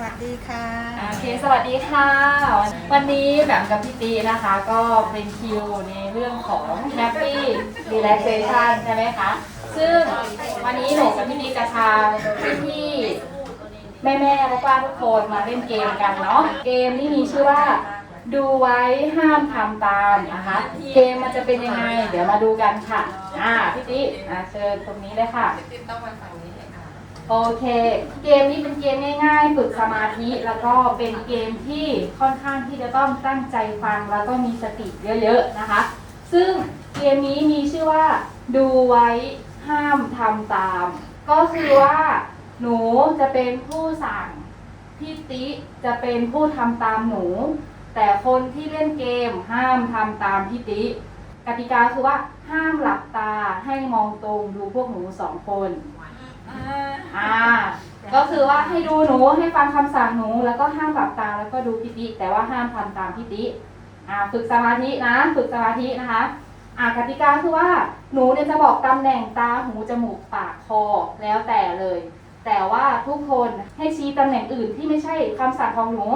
วัสดีค่ะ โอเค สวัสดีค่ะ วันนี้แบบกับพี่ตีนะคะ ก็เป็นคิวในเรื่องของ Happy Relaxation ใช่ไหมคะ ซึ่งวันนี้หนูกับพี่ตีจะพาพี่ๆแม่ๆและป้าทุกคนมาเล่นเกมกันเนาะ เกมนี้มีชื่อว่าดูไว้ห้ามทำตามนะคะ เกมมันจะเป็นยังไง เดี๋ยวมาดูกันค่ะ อ่าพี่ตีอ่าเชิญตรงนี้เลยค่ะ โอเค เกมนี้เป็นเกมง่ายๆ ฝึกสมาธิแล้วก็เป็นเกมที่ค่อนข้างที่จะต้องตั้งใจฟังแล้วก็มีสติเยอะๆนะคะ ซึ่งเกมนี้มีชื่อว่า ดูไว้ห้ามทำตาม ก็คือว่าหนูจะเป็นผู้สั่งพี่ติจะเป็นผู้ทำตามหนู แต่คนที่เล่นเกมห้ามทำตามพี่ติกติกาคือว่าห้ามหลับตาให้มองตรงดูพวกหนูสองคนอ่า ก็คือว่าให้ดูหนูให้ฟังคำสั่งหนูแล้วก็ห้ามหลับตาแล้วก็ดูพิติแต่ว่าห้ามทำตามพิติอ่าฝึกสมาธินะ ฝึกสมาธินะคะอ่ากติกาคือว่าหนูเนี่ยจะบอกตำแหน่งตาหูจมูกปากคอแล้วแต่เลย แต่ว่าทุกคนให้ชี้ตำแหน่งอื่นที่ไม่ใช่คำสั่งของหนู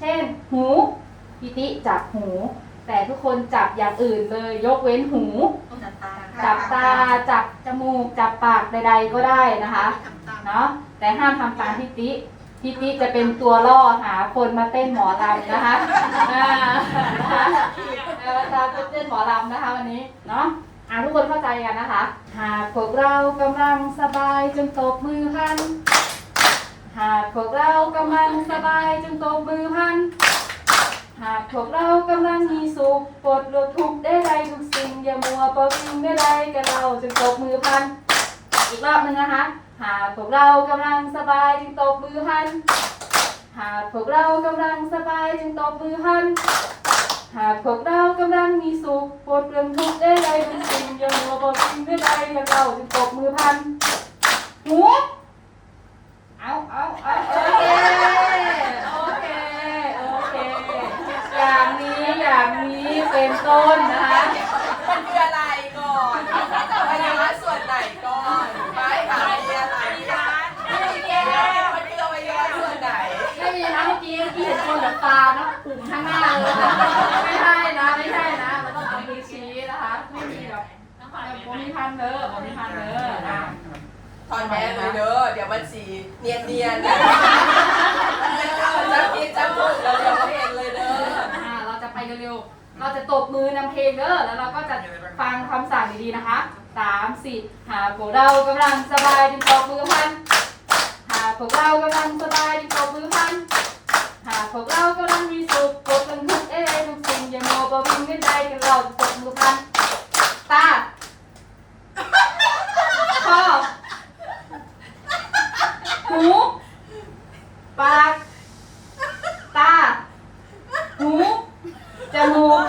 เช่น หูพิติจับหู แต่ทุกคนจับอย่างอื่นเลย ยกเว้นหู จับตาจับตาจับจมูก จับปากใดๆก็ได้นะคะ เนาะแต่ห้ามทำตามพิติพิติจะเป็นตัวล่อหาคนมาเต้นหมอลำนะคะอ่านะคะเออจะเต้นหมอลำนะคะวันนี้เนาะอ่าทุกคนเข้าใจกันนะคะ หากพวกเรากำลังสบายจงตบมือพัน หากพวกเรากำลังสบายจงตบมือพัน หากพวกเรากำลังมีสุขปลดลดทุกข์ได้ไรทุกสิ่งอย่ามัวประวิงได้ไรกันเราจงตบมือพัน อีกรอบหนึ่งนะคะ หากพวกเรากำลังสบายจึงตบมือพัน หากพวกเรากำลังสบายจึงตบมือพัน หากพวกเรากำลังมีสุขปวดเปลื้องทุกข์ได้ไรทุกสิ่งอย่ามัวประวิงได้ไรกันเราจึงตบมือพันหูเอาเอาเอาโอเค โอเค โอเค อย่างนี้อย่างนี้เป็นต้นนะคะ มันคืออะไรก่อนอวัยวะส่วนไหนก่อนไม่ค่ะมีอะไรไม่มีแก้มันคืออวัยวะส่วนไหน ไม่มีนะเมื่อกี้เมื่อกี้เห็นคนแบบตานะปุ่มข้างหน้าเลยนะไม่ใช่นะไม่ใช่นะเราต้องเอามือชี้นะคะไม่มีแบบผมมีพันเด้อผมมีพันเด้ออะ ถอนแมส เดี๋ยวมันสีเนียนเนียนๆจะกินจะพูดเราเดี๋ยวไม่เห็นเลยเด้ออะเราจะไปเร็วๆ เราจะตบมือนำเพลงเด้อแล้วเราก็จะฟังคำสั่งดีๆนะคะสามสี่หากพวกเรากำลังสบายจึงตบมือพันหากพวกเรากำลังสบายจึงตบมือพันหากพวกเรากำลังมีสุขปลดเป็นทุกเอ้ทุกสิ่งอย่ามัวประวิงกันใดกันเราจะตบมือพันตาคอ หู ปาก ตา หู จมูก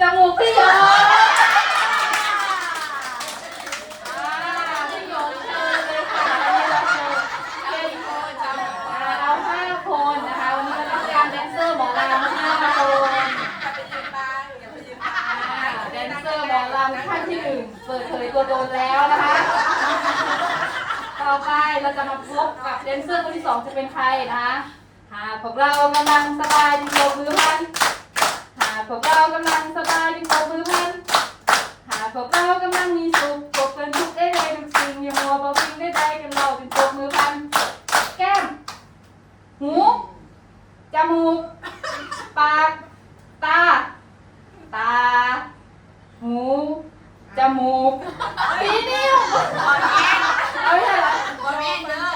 จมูกพี่โยนอ่าพี่โยนเชิญเลยค่ะพี่โยนเชิญเราห้าคนนะคะวันนี้เราต้องการแดนเซอร์หมอลำห้าคนอ่าแดนเซอร์หมอลำท่านที่หนึ่งเปิดเผยตัวตนแล้วนะคะ ต่อไปเราจะมาพบกับแดนเซอร์คนที่สองจะเป็นใครนะคะหากพวกเรากำลังสบายจึงตบมือพันหากพวกเรากำลังสบายจึงตบมือพันหากพวกเรากำลังมีสุขปกเป็นทุกได้เลยทุกสิ่งอย่ามัวประพิงได้ใดกันเราจึงตบมือพัน แก้ม หู จมูก ปาก ตา ตา หู จมูกปีนิ้วเอาไม่ใช่เหรอ บ่แม่นเด้อ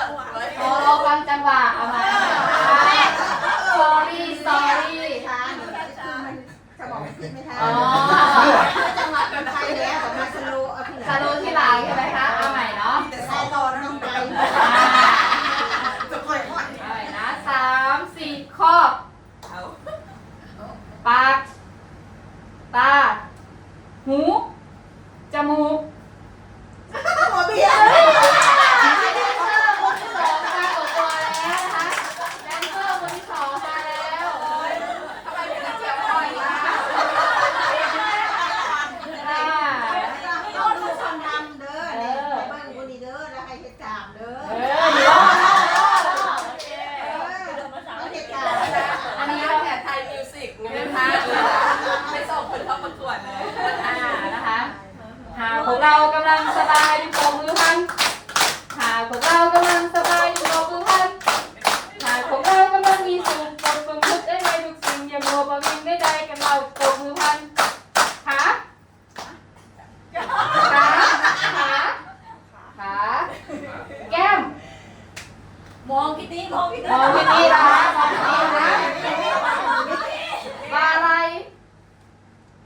โอ้เราฟังจังหวะเอามา sorry sorry ช้าหนูสมองคิดไม่ทัน อ๋อ จังหวะเป็นไทยแล้วแต่มาสโลว์เอาที่ไหน สโล งสบายอยู่ปรบมือพันหากพวกเรากำลังสบายอยู่ปรบมือพันหากพวกเรากำลังมีสุขปรบมือพุทธได้ในทุกสิ่งอย่ามัวประวิงไม่ได้กันเราปรบมือพันขาขาขาขาแก้มมองพี่ตีมองพี่ตีมองพี่ตีนะคะมองพี่ตีนะบาอะไร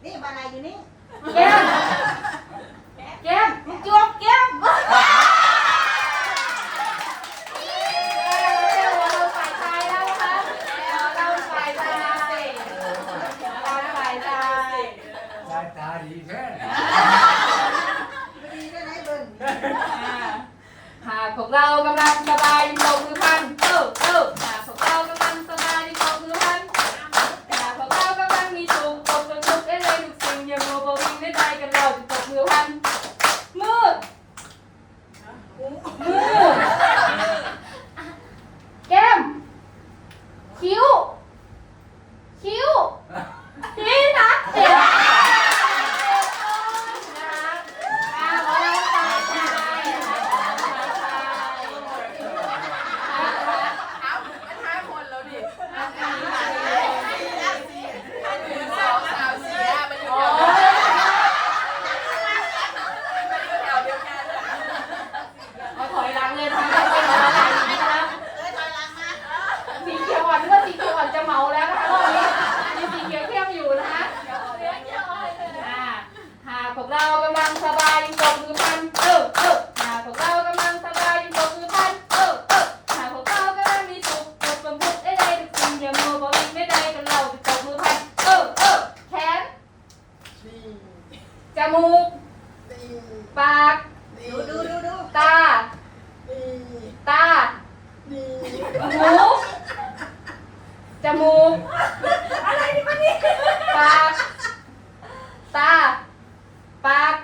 นี่บาลายอยู่นี่ แก้มแก้มจวบแก้มเราฝ่ายชายแล้วนะคะเราฝ่ายชายเราฝ่ายชาย สายตาดีแท้ไม่ดีได้ไหนเบิ่งหากพวกเรากำลังสบายดีปรบมือพันเออเออหากพวกเรากำลังสบายดีปรบมือพันหากพวกเรากำลังมีสุขปรบมือทุกได้เลยทุกสิ่งอย่ามัวประวิงไม่ได้กันเราจะปรบมือพันมือมือแก้มคิ้วคิ้วนี่นะเจ็บนะคะอ่าขอเราฝ่ายชายนะคะขอเราฝ่ายชาย เอามันห้าคนแล้วดิหนึ่งสองสามสี่ห้ามันอยู่ โอ้ แถวเดียวกัน เอาถอยหลังเลยทำไมเป็นอะไรนะคะ เอ้ยถอยหลังมา สีเขียวอ่อนนึกว่าสีเขียวอ่อนจะเมาแล้วนะคะรอบนี้มีสีเขียวเข้มอยู่นะคะอ่าหากพวกเรากำลังสบายอยู่ปรบมือพันเออเออหากพวกเรากำลังสบายอยู่ปรบมือพันเออเออหากพวกเรากำลังมีสุขปรบมือพุทธได้เลยทุกสิ่งอย่ามัวบอกิไม่ได้กันเราจะปรบมือพันเออเออแขนจมูกปาก ดูดูดูดู ตา ตา หู จมูก อะไรนี่มันนี่ปาก ตา ปาก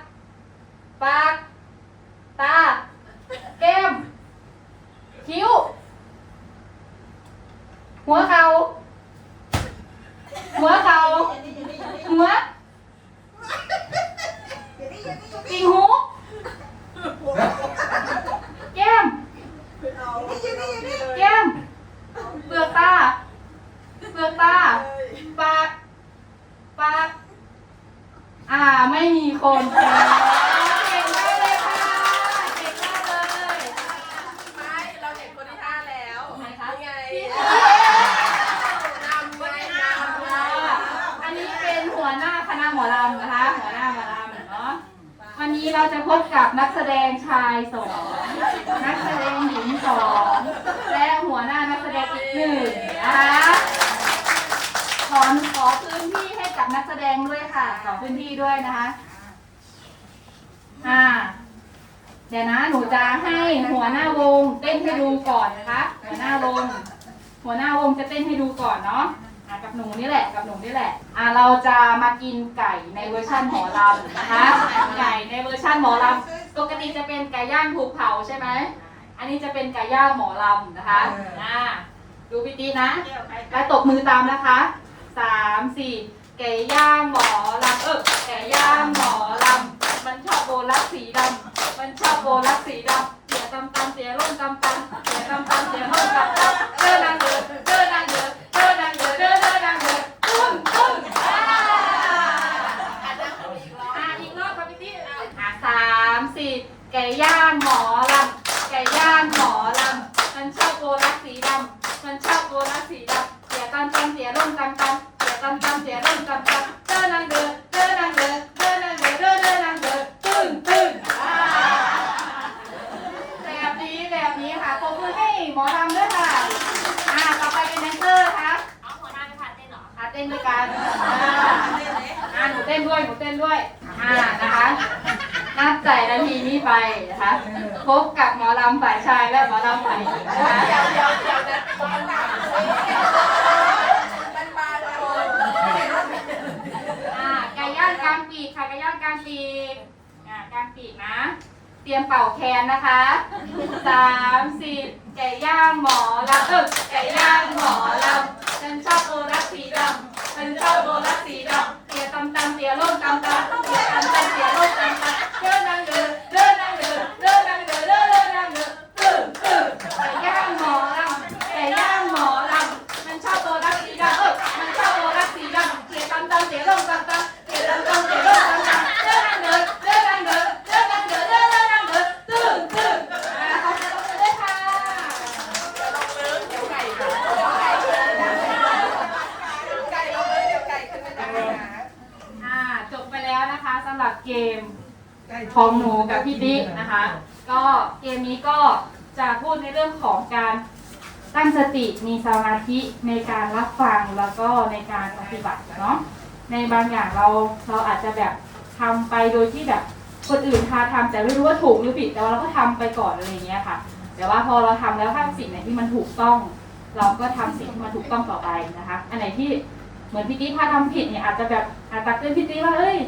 ปาก ตา แก้ม คิ้ว หัวเข่า หัวเข่าอยู่นี่อยู่นี่อยู่นี่หัวอยู่นี่อยู่นี่อยู่นี่ติ่งหู แก้ม อยู่นี่อยู่นี่ แก้ม เปลือกตา เปลือกตา ปาก ปาก อ่า ไม่มีคนเก่งเก่งมากเลยค่ะ เก่งมากเลย ไม่เราเห็นคนที่ห้าแล้ว ไหนคะ นี่ไง พี่ นำไว้นำไว้ อันนี้เป็นหัวหน้าคณะหมอลำนะคะ หัวหน้าหมอลำเนาะ วันนี้เราจะ พบกับนักแสดงชายสองนักแสดงหญิงสองและหัวหน้านักแสดงอีกหนึ่งนะคะขอขอพื้นที่ให้กับนักแสดงด้วยค่ะขอพื้นที่ด้วยนะคะอ่าเดี๋ยวนะหนูจะให้หัวหน้าวงเต้นให้ดูก่อนนะคะ หัวหน้าวง หัวหน้าวงจะเต้นให้ดูก่อนเนาะอะ กับหนูนี่แหละ กับหนูนี่แหละ อะเราจะมากินไก่ในเวอร์ชั่นหมอลำนะคะ ไก่ในเวอร์ชั่นหมอลำปกติจะเป็นไก่ย่างถูกเผาใช่ไหม อันนี้จะเป็นไก่ย่างหมอลำนะคะ อ่า ดูพี่ตีนะ แล้วตบมือตามนะคะสามสี่ไก่ย่างหมอลำเออไก่ย่างหมอลำมันชอบโบลักสีดำมันชอบโบลักสีดำเสียตำตำเสียร่มตำตำเสียตำตำเสียร่มตำตำเดินนางเดินเดินนางเดินเดินนางเดินเดินเดินนางเดินตึ้งตึ้งอ่า อันนั้นคืออีกรอบ อ่าอีกรอบครับพี่ตี้อ่าสามสี่ไก่ย่างหมอลำไก่ย่างหมอลำมันชอบโบลักสีดำมันชอบโบลักสีดำเสียตำตำเสียร่มตำตำเสียตำตำเสียร่มตำตำเดินนางเดินเดินนางเดินเดินนางเดินเดินเดินนางเดินตึ้งตึ้งอ่าแบบนี้แบบนี้ค่ะปรบมือให้หมอลำด้วยค่ะอ่าต่อไปเป็นแดนเซอร์ค่ะเอาหัวหน้าไปผ่านเต้นเหรออ่าเต้นด้วยกันอ่าอ่าหนูเต้นด้วยหนูเต้นด้วยอ่านะคะ นับใจนาทีนี้ไปนะคะพบกับหมอลำฝ่ายชายและหมอลำฝ่ายหญิงนะคะเดี๋ยวเดี๋ยวเดี๋ยวนะบ้านหลังมันบานโดนอ่าไก่ย่างกลางปีกค่ะไก่ย่างกลางปีกอ่ากลางปีกนะ เตรียมเป่าแคนนะคะสามสี่ไก่ย่างหมอลำเออไก่ย่างหมอลำฉันชอบโบรักสีดำฉันชอบโบรักสีดำเสียตำตำเสียร่มตำตำเสียตำตำเสียร่มตำตำเดินนางเดินเดิน เกมของหนูกับพี่ติ๊กนะคะ ก็เกมนี้ก็จะพูดในเรื่องของการตั้งสติมีสมาธิในการรับฟังแล้วก็ในการปฏิบัติเนาะในบางอย่างเราเราอาจจะแบบทำไปโดยที่แบบคนอื่นพาทำแต่ไม่รู้ว่าถูกหรือผิดแต่ว่าเราก็ทำไปก่อนอะไรเงี้ยค่ะ แต่ว่าพอเราทำแล้วถ้าสิ่งไหนที่มันถูกต้อง เราก็ทำสิ่งที่มันถูกต้องต่อไปนะคะ อันไหนที่เหมือนพี่ติ๊กพาทำผิดเนี่ยอาจจะแบบอาจตักเตือนพี่ติ๊กว่าเอ้ย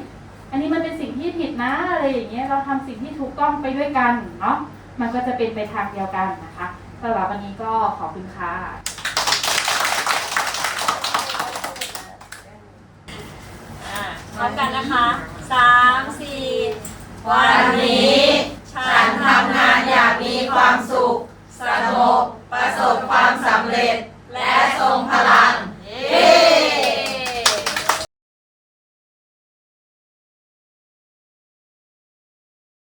อันนี้มันเป็นสิ่งที่ผิดนะอะไรอย่างเงี้ยเราทำสิ่งที่ถูกต้องไปด้วยกันเนาะมันก็จะเป็นไปทางเดียวกันนะคะสำหรับวันนี้ก็ขอบคุณค่ะอ่าพร้อมกันนะคะสามสี่วันนี้ ฉันทำงานอย่างมีความสุข สงบประสบความสำเร็จ